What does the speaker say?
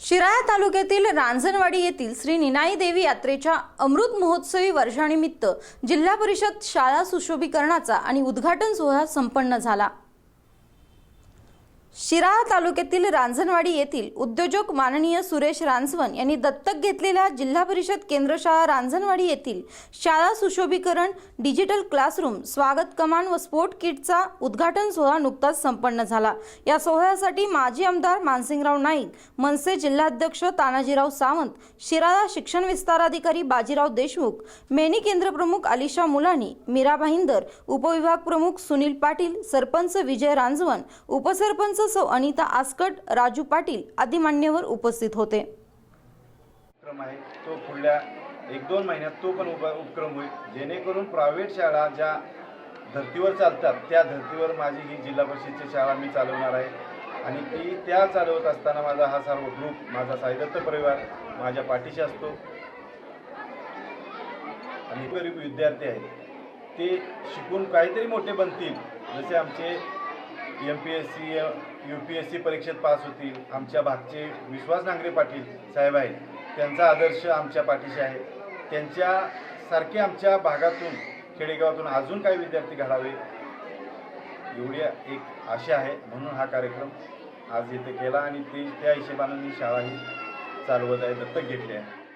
शिराळा तालुक्यातील रांजणवाडी येथील श्री निनाई देवी यात्रेच्या अमृत महोत्सवी वर्षानिमित्त जिल्हा परिषद शाळा सुशोभीकरणाचा आणि उद्घाटन सोहळा संपन्न झाला. शिराळा तालुक्यातील रांजणवाडी येथील उद्योजक माननीय सुरेश रांजवन यांनी दत्तक घेतलेल्या जिल्हा परिषद केंद्र शाळा रांजणवाडी येथील शाळा सुशोभीकरण डिजिटल क्लासरूम स्वागत कमान व स्पोर्ट किटचा उद्घाटन सोहळा नुकताच संपन्न झाला. या सोहळ्यासाठी माजी आमदार मानसिंगराव नाईक मनसे जिल्हाध्यक्ष तानाजीराव सावंत शिराळा शिक्षण विस्ताराधिकारी बाजीराव देशमुख मेनी केंद्र प्रमुख अलिशा मुलानी मीरा भाईंदर उपविभाग प्रमुख सुनील पाटील सरपंच विजय रांजवन उपसरपंच सौ अनिता आसकट राजू पाटील आदी मान्यवर उपस्थित होते. उपक्रम आहे तो पुढल्या एक दोन महिन्यात तो पण उप उपक्रम होईल. जेणेकरून प्रायव्हेट शाळा ज्या धर्तीवर चालतात त्या धर्तीवर माझी ही जिल्हा परिषदची शाळा मी चालवणार आहे. आणि ती त्या चालवत असताना माझा हा सर्व ग्रुप माझा साईदत्त परिवार माझ्या पाठीशी असतो. आणि गरीब विद्यार्थी आहेत ते शिकून काहीतरी मोठे बनतील. जसे आमचे M P S C U P S C परीक्षेत पास होतील. आमच्या भागचे विश्वास नांगरे पाटील साहेब आहेत. त्यांचा आदर्श आमच्या पाठीशी आहे. त्यांच्यासारखे आमच्या भागातून खेडेगावातून अजून काही विद्यार्थी घडावे एवढी एक आशा आहे. म्हणून हा कार्यक्रम आज इथे केला आणि ते त्या हिशोबानं मी शाळाही चालवत आहे दत्तक घेतली आहे.